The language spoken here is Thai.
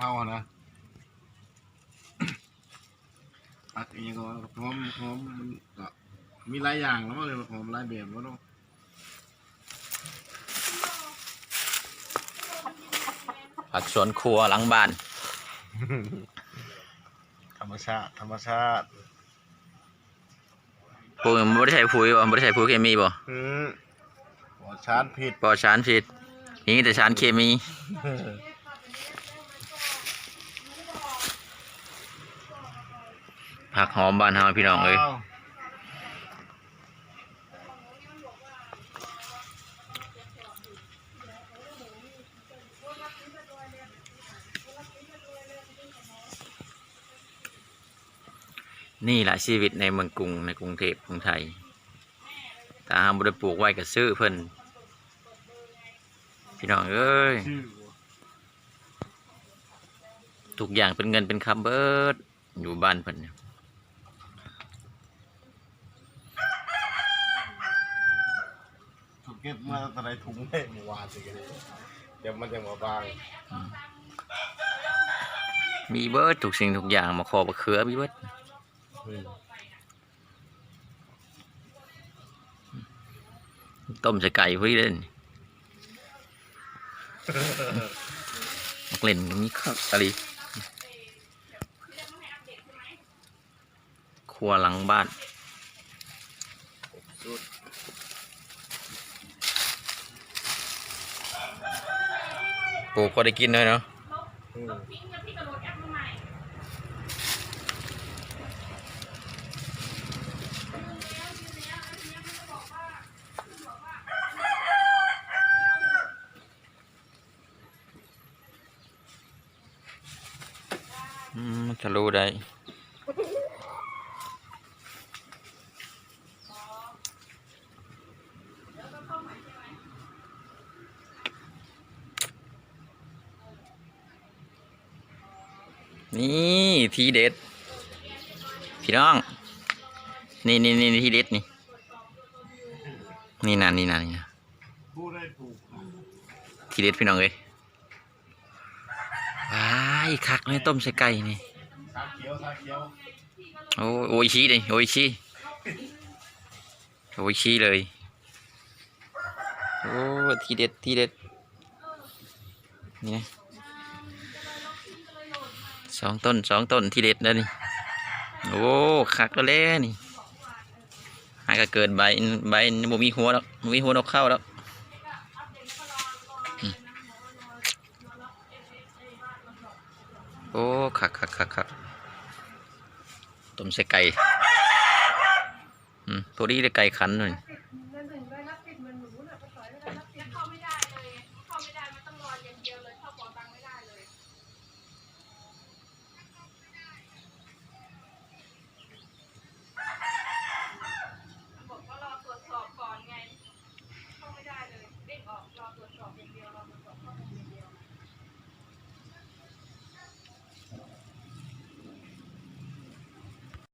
เพรานะผักอีกอย่างก็หอมหอมมันก็มีหลายอย่างแล้วมันเลยหอมหลายแบบแล้วเนาะผักสวนครัวหลังบ้าน ธรรมชาติ ธรรมชาติปลูกมันไม่ได้ใช้ปุ๋ยบ่ไม่ได้ใช้ปุ๋ยเคมีบ่อืมปลอดชาร์จผิดปลอดสารพิษนี่แต่สารเคมี ผักหอมบ้านเฮาพี่น้องเอ้ยาวนี่แหละชีวิตในเมืองกรุงในกรุงเทพกรุงไทยถ้าหาบ่ได้ปลูกไว้ก็ซื้อเพิ่นพี่น้องเอ้ยชื่อทุกอย่างเป็นเงินเป็นคำเบิดอยู่บ้านเพิ่นเนี่ย ถูก เก็บมาตอนไหนถุงเล่เมื่อวานสิกันเดี๋ยวมันยังมาบางมีเบิดทุกสิ่งทุกอย่างมาขอมะเขือมีเบิดอืมต้มใส่ไก่พวกนี้เล่นมักเล่นก็มีข้าวอะไรครัวหลังบ้าน สุด ปลูกพอได้กินเลยเนาะอืมอืมจะรู้ได้ นี่ทีเด็ด พี่น้อง นี่นี่นี่ทีเด็ดนี่ นี่นะนี่นะนี่นะทีเด็ดพี่น้องเอ้ยว้ายคักเลยต้มใส่ไก่นี่โอ้โอ้ยชี้เลยโอ้ยชี้โอ้ยชี้เลย โอ้ทีเด็ดทีเด็ดนี่นะ สองต้นสองต้นทีเด็ดแล้วนี่ โอ้คักแล้วแล้วนี่หาก็เกิดใบใบบ่มีหัวแล้วบ่มีหัวนกเข้าแล้วโอ้คักคักคักคักต้มใส่ไก่อืมตัวนี้ได้ไก่ขันหน่อย